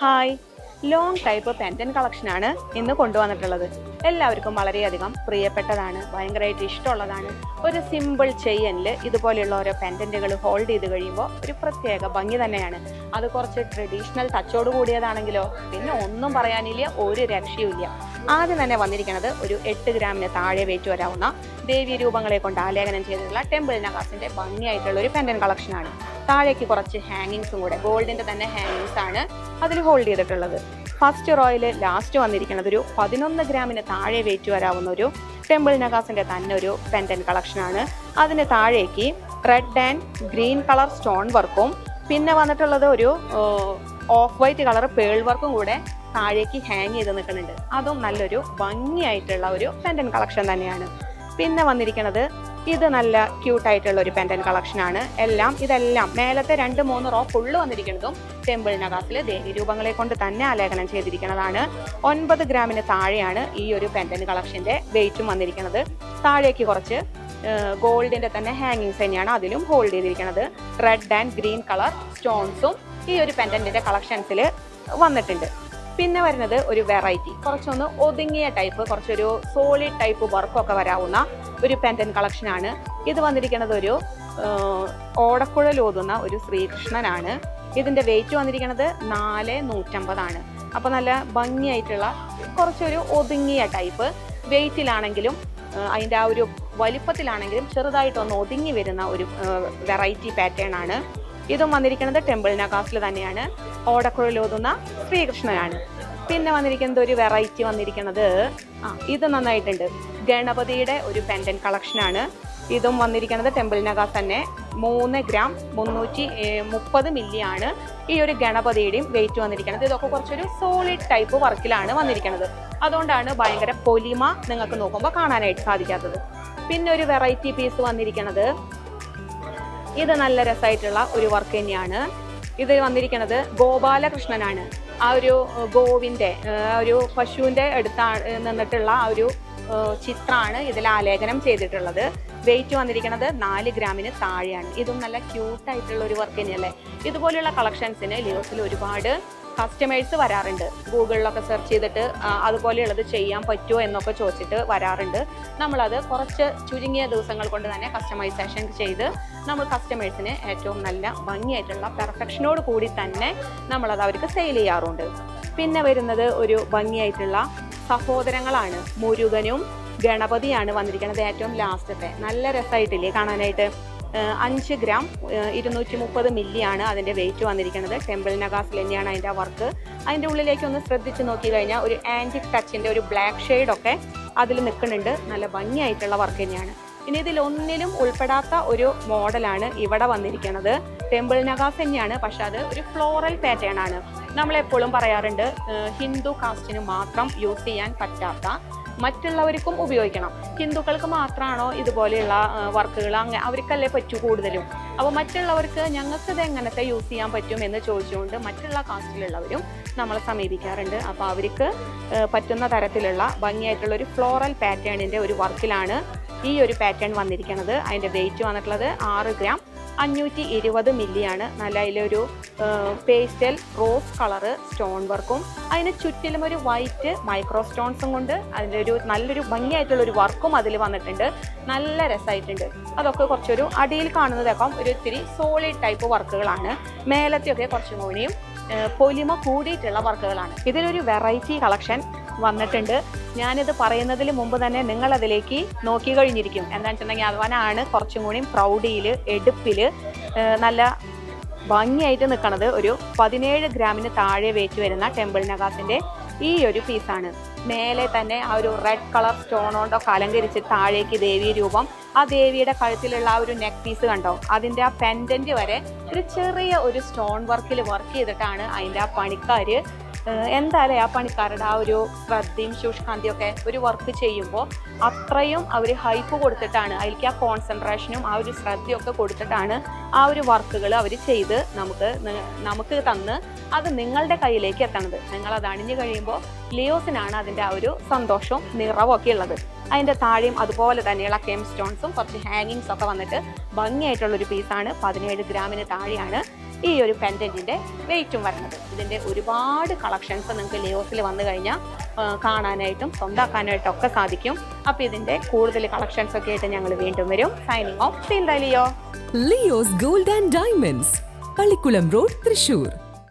Hi. Long type പെന്റൻ കളക്ഷനാണ് ഇന്ന് കൊണ്ടുവന്നിട്ടുള്ളത്. എല്ലാവർക്കും വളരെയധികം പ്രിയപ്പെട്ടതാണ് ഭയങ്കരമായിട്ട് ഇഷ്ടമുള്ളതാണ്. ഒരു സിമ്പിൾ ചെയിനിൽ ഇതുപോലെയുള്ള ഓരോ പെൻഡന്റുകൾ ഹോൾഡ് ചെയ്ത് കഴിയുമ്പോൾ ഒരു പ്രത്യേക ഭംഗി തന്നെയാണ്. അത് കുറച്ച് ട്രഡീഷണൽ ടച്ചോട് കൂടിയതാണെങ്കിലോ പിന്നെ ഒന്നും പറയാനില്ല ഒരു രക്ഷയുമില്ല ആദ്യം തന്നെ വന്നിരിക്കുന്നത് ഒരു എട്ട് ഗ്രാമിന് താഴെ വെയിറ്റ് വരാവുന്ന ദേവീ രൂപങ്ങളെ കൊണ്ട് ആലേഖനം ചെയ്തിട്ടുള്ള ടെമ്പിൾ നഗാസിന്റെ ഭംഗിയായിട്ടുള്ള ഒരു പെൻഡൻ കളക്ഷനാണ് താഴേക്ക് കുറച്ച് ഹാങ്ങിങ്സും കൂടെ ഗോൾഡിന്റെ തന്നെ ഹാങ്ങിങ്സ് ആണ് അതിൽ ഹോൾഡ് ചെയ്തിട്ടുള്ളത്. ഫസ്റ്റ് റോയിൽ ലാസ്റ്റ് വന്നിരിക്കുന്നത് ഒരു പതിനൊന്ന് ഗ്രാമിന് താഴെ വെയിറ്റ് വരാവുന്ന ഒരു ടെമ്പിൾ നഗാസിന്റെ തന്നെ ഒരു പെൻഡൻ കളക്ഷനാണ് അതിന് താഴേക്ക് red and green colour stone വർക്കും പിന്നെ വന്നിട്ടുള്ളത് ഒരു ഓഫ് വൈറ്റ് കളർ പേൾ വർക്കും കൂടെ താഴേക്ക് ഹാങ് ചെയ്ത് നിൽക്കുന്നുണ്ട്. അതും നല്ലൊരു ഭംഗിയായിട്ടുള്ള ഒരു പെൻഡൻ കളക്ഷൻ തന്നെയാണ്. പിന്നെ വന്നിരിക്കുന്നത് ഇത് നല്ല ക്യൂട്ടായിട്ടുള്ള ഒരു പെൻഡൻ ആണ്. എല്ലാം ഇതെല്ലാം മേലത്തെ രണ്ട് മൂന്ന് റോ ഫുള്ള് വന്നിരിക്കുന്നതും ടെമ്പിൾ നഗാസിൽ ദേവി രൂപങ്ങളെ കൊണ്ട് തന്നെ ആലേഖനം ചെയ്തിരിക്കുന്നതാണ്. ഒൻപത് ഗ്രാമിന് താഴെയാണ് ഈ ഒരു പെൻഡൻ കളക്ഷന്റെ വെയിറ്റും വന്നിരിക്കുന്നത്. താഴേക്ക് കുറച്ച് ഗോൾഡിന്റെ തന്നെ ഹാങ്ങിങ്സ് തന്നെയാണ് അതിലും ഹോൾഡ് ചെയ്തിരിക്കുന്നത്. റെഡ് ആൻഡ് ഗ്രീൻ കളർ സ്റ്റോൺസും ഈ ഒരു പെൻഡന്റിന്റെ കളക്ഷൻസിൽ വന്നിട്ടുണ്ട്. പിന്നെ വരുന്നത് ഒരു വെറൈറ്റി കുറച്ചൊന്ന് ഒതുങ്ങിയ ടൈപ്പ് കുറച്ചൊരു സോളിഡ് ടൈപ്പ് വർക്കൊക്കെ വരാവുന്ന ഒരു പെൻഡൻ കളക്ഷനാണ് ഇത് വന്നിരിക്കുന്നത് ഒരു ഓടക്കുഴൽ ഓതുന്ന ഒരു ശ്രീകൃഷ്ണനാണ്. ഇതിന്റെ വെയിറ്റ് വന്നിരിക്കുന്നത് നാല് നൂറ്റമ്പതാണ്. അപ്പോൾ നല്ല ഭംഗിയായിട്ടുള്ള കുറച്ചൊരു ഒതുങ്ങിയ ടൈപ്പ് വെയിറ്റിലാണെങ്കിലും അതിന്റെ ആ ഒരു വലിപ്പത്തിലാണെങ്കിലും ചെറുതായിട്ടൊന്ന് ഒതുങ്ങി വരുന്ന ഒരു വെറൈറ്റി പാറ്റേൺ ആണ്. ഇതും വന്നിരിക്കുന്നത് ടെമ്പിൾ നഗാസിൽ തന്നെയാണ്. ഓടക്കുഴൽ ഓതുന്ന ശ്രീകൃഷ്ണനാണ്. പിന്നെ വന്നിരിക്കുന്നത് ഒരു വെറൈറ്റി വന്നിരിക്കുന്നത്. ആ ഇത് നന്നായിട്ടുണ്ട്. ഗണപതിയുടെ ഒരു പെൻഡൻ കളക്ഷനാണ് ഇതും വന്നിരിക്കുന്നത് ടെമ്പിൾ നഗാസ് തന്നെ. മൂന്ന് ഗ്രാം മുന്നൂറ്റി മുപ്പത് മില്ലി ആണ് ഈ ഒരു ഗണപതിയുടെയും വെയിറ്റ് വന്നിരിക്കുന്നത്. ഇതൊക്കെ കുറച്ചൊരു സോളിഡ് ടൈപ്പ് വർക്കിലാണ് വന്നിരിക്കുന്നത്. അതുകൊണ്ടാണ് ഭയങ്കര പൊലിമ നിങ്ങൾക്ക് നോക്കുമ്പോൾ കാണാനായിട്ട് സാധിക്കാത്തത്. പിന്നെ ഒരു വെറൈറ്റി പീസ് വന്നിരിക്കുന്നത് ഇത് നല്ല രസമായിട്ടുള്ള ഒരു വർക്ക് തന്നെയാണ്. ഇത് വന്നിരിക്കുന്നത് ഗോപാലകൃഷ്ണനാണ്. ആ ഒരു ഗോവിന്റെ ഒരു പശുവിന്റെ അടുത്താണ് നിന്നിട്ടുള്ള ആ ഒരു ചിത്രമാണ് ഇതിൽ ആലേഖനം ചെയ്തിട്ടുള്ളത്. വെയിറ്റ് വന്നിരിക്കുന്നത് നാല് ഗ്രാമിന് താഴെയാണ്. ഇതും നല്ല ക്യൂട്ടായിട്ടുള്ള ഒരു വർക്ക് തന്നെയല്ലേ? ഇതുപോലെയുള്ള കളക്ഷൻസിന് ലിയോസിൽ ഒരുപാട് കസ്റ്റമേഴ്സ് വരാറുണ്ട്. ഗൂഗിളിലൊക്കെ സെർച്ച് ചെയ്തിട്ട് അതുപോലെയുള്ളത് ചെയ്യാൻ പറ്റുമോ എന്നൊക്കെ ചോദിച്ചിട്ട് വരാറുണ്ട്. നമ്മളത് കുറച്ച് ചുരുങ്ങിയ ദിവസങ്ങൾ കൊണ്ട് തന്നെ കസ്റ്റമൈസേഷൻ ചെയ്ത് നമ്മൾ കസ്റ്റമേഴ്സിന് ഏറ്റവും നല്ല ഭംഗിയായിട്ടുള്ള പെർഫെക്ഷനോട് കൂടി തന്നെ നമ്മളത് അവർക്ക് സെയിൽ ചെയ്യാറുണ്ട്. പിന്നെ വരുന്നത് ഒരു ഭംഗിയായിട്ടുള്ള സഹോദരങ്ങളാണ്. മുരുകനും ഗണപതിയാണ് വന്നിരിക്കുന്നത് ഏറ്റവും ലാസ്റ്റത്തെ നല്ല രസമായിട്ടില്ലേ കാണാനായിട്ട്? അഞ്ച് ഗ്രാം ഇരുന്നൂറ്റി മുപ്പത് മില്ലിയാണ് അതിന്റെ വെയിറ്റ് വന്നിരിക്കുന്നത്. ടെമ്പിൾ നഗാസിൽ തന്നെയാണ് അതിന്റെ വർക്ക് അതിന്റെ ഉള്ളിലേക്ക് ഒന്ന് ശ്രദ്ധിച്ച് നോക്കി കഴിഞ്ഞാൽ ഒരു ആന്റിക് ടച്ചിന്റെ ഒരു ബ്ലാക്ക് ഷെയ്ഡൊക്കെ അതിൽ നിൽക്കുന്നുണ്ട്. നല്ല ഭംഗിയായിട്ടുള്ള വർക്ക് തന്നെയാണ്. ഇനി ഇതിൽ ഒന്നിലും ഉൾപ്പെടാത്ത ഒരു മോഡലാണ് ഇവിടെ വന്നിരിക്കുന്നത്. ടെമ്പിൾ നഗാസ് തന്നെയാണ് പക്ഷെ അത് ഒരു ഫ്ലോറൽ പാറ്റേൺ ആണ്. നമ്മളെപ്പോഴും പറയാറുണ്ട് ഹിന്ദു കാസ്റ്റിന് മാത്രം യൂസ് ചെയ്യാൻ പറ്റാത്ത മറ്റുള്ളവർക്കും ഉപയോഗിക്കണം. ഹിന്ദുക്കൾക്ക് മാത്രമാണോ ഇതുപോലെയുള്ള വർക്കുകൾ അങ്ങനെ അവർക്കല്ലേ പറ്റൂ കൂടുതലും. അപ്പോൾ മറ്റുള്ളവർക്ക് ഞങ്ങൾക്ക് ഇത് എങ്ങനത്തെ യൂസ് ചെയ്യാൻ പറ്റും എന്ന് ചോദിച്ചുകൊണ്ട് മറ്റുള്ള കാസ്റ്റിലുള്ളവരും നമ്മളെ സമീപിക്കാറുണ്ട്. അപ്പോൾ അവർക്ക് പറ്റുന്ന തരത്തിലുള്ള ഭംഗിയായിട്ടുള്ള ഒരു ഫ്ലോറൽ പാറ്റേണിന്റെ ഒരു വർക്കിലാണ് ഈ ഒരു പാറ്റേൺ വന്നിരിക്കുന്നത്. അതിന്റെ വെയിറ്റ് വന്നിട്ടുള്ളത് ആറ് ഗ്രാം അഞ്ഞൂറ്റി ഇരുപത് മില്ലിയാണ്. നല്ല അതിലൊരു പേസ്റ്റൽ റോസ് കളറ് സ്റ്റോൺ വർക്കും. അതിന് ചുറ്റിലും ഒരു വൈറ്റ് മൈക്രോ സ്റ്റോൺസും കൊണ്ട് അതിന്റെ ഒരു നല്ലൊരു ഭംഗിയായിട്ടുള്ള ഒരു വർക്കും അതിൽ വന്നിട്ടുണ്ട്. നല്ല രസമായിട്ടുണ്ട് അതൊക്കെ കുറച്ചൊരു അടിയിൽ കാണുന്നതൊക്കെ ഒരു ഇത്തിരി സോളിഡ് ടൈപ്പ് വർക്കുകളാണ്. മേലത്തെയൊക്കെ കുറച്ചും കൂടിയും പൊലിമ കൂടിയിട്ടുള്ള വർക്കുകളാണ്. ഇതിലൊരു വെറൈറ്റി കളക്ഷൻ വന്നിട്ടുണ്ട്. ഞാനിത് പറയുന്നതിന് മുമ്പ് തന്നെ നിങ്ങൾ അതിലേക്ക് നോക്കി കഴിഞ്ഞിരിക്കും. എന്താണെന്ന് വെച്ചിട്ടുണ്ടെങ്കിൽ അവനാണ് കുറച്ചും കൂടി പ്രൗഡിയിൽ എടുപ്പിൽ നല്ല ഭംഗിയായിട്ട് നിൽക്കുന്നത് ഒരു പതിനേഴ് ഗ്രാമിന് താഴെ വെയിറ്റ് വരുന്ന ടെമ്പിൾ നഗാസിന്റെ ഈ ഒരു പീസാണ്. മേലെ തന്നെ ആ ഒരു റെഡ് കളർ സ്റ്റോൺ കൊണ്ടൊക്കെ അലങ്കരിച്ച് താഴേക്ക് ദേവി രൂപം ആ ദേവിയുടെ കഴുത്തിലുള്ള ആ ഒരു നെക്ക് പീസ് കണ്ടോ? അതിന്റെ ആ പെൻഡന്റ് വരെ ഒരു ചെറിയ ഒരു സ്റ്റോൺ വർക്കിൽ വർക്ക് ചെയ്തിട്ടാണ് അതിന്റെ ആ പണിക്കാര് ഏഹ് എന്തായാലും ആ പണിക്കാരുടെ ആ ഒരു ശ്രദ്ധയും ശുഷ്കാന്തിയും ഒക്കെ ഒരു വർക്ക് ചെയ്യുമ്പോൾ അത്രയും അവർ ഹൈപ്പ് കൊടുത്തിട്ടാണ് അതിലേക്ക് ആ കോൺസെൻട്രേഷനും ആ ഒരു ശ്രദ്ധയൊക്കെ കൊടുത്തിട്ടാണ് ആ ഒരു വർക്കുകൾ അവർ ചെയ്ത് നമുക്ക് നമുക്ക് തന്ന് അത് നിങ്ങളുടെ കയ്യിലേക്ക് എത്തണത്. നിങ്ങൾ അത് അണിഞ്ഞു കഴിയുമ്പോൾ ലിയോസിനാണ് അതിന്റെ ആ ഒരു സന്തോഷവും നിറവും ഒക്കെ ഉള്ളത്. അതിന്റെ താഴെയും അതുപോലെ തന്നെയുള്ള കെം സ്റ്റോൺസും കുറച്ച് ഹാങ്ങിങ്സ് ഒക്കെ വന്നിട്ട് ഭംഗിയായിട്ടുള്ളൊരു പീസാണ് പതിനേഴ് ഗ്രാമിന് താഴെയാണ് ഈ ഒരു പെൻഡന്റിന്റെ വെയിറ്റും വരുന്നത്. ഇതിന്റെ ഒരുപാട് കളക്ഷൻസ് നിങ്ങൾക്ക് ലിയോസിൽ വന്നു കഴിഞ്ഞാൽ കാണാനായിട്ടും സ്വന്തമാക്കാനായിട്ടും ഒക്കെ സാധിക്കും. അപ്പോൾ ഇതിന്റെ കൂടുതൽ കളക്ഷൻസ് ഒക്കെ ആയിട്ട് ഞങ്ങൾ വീണ്ടും വരും. Signing off Leo Leo's gold and diamonds Pallikkulam road Thrissur.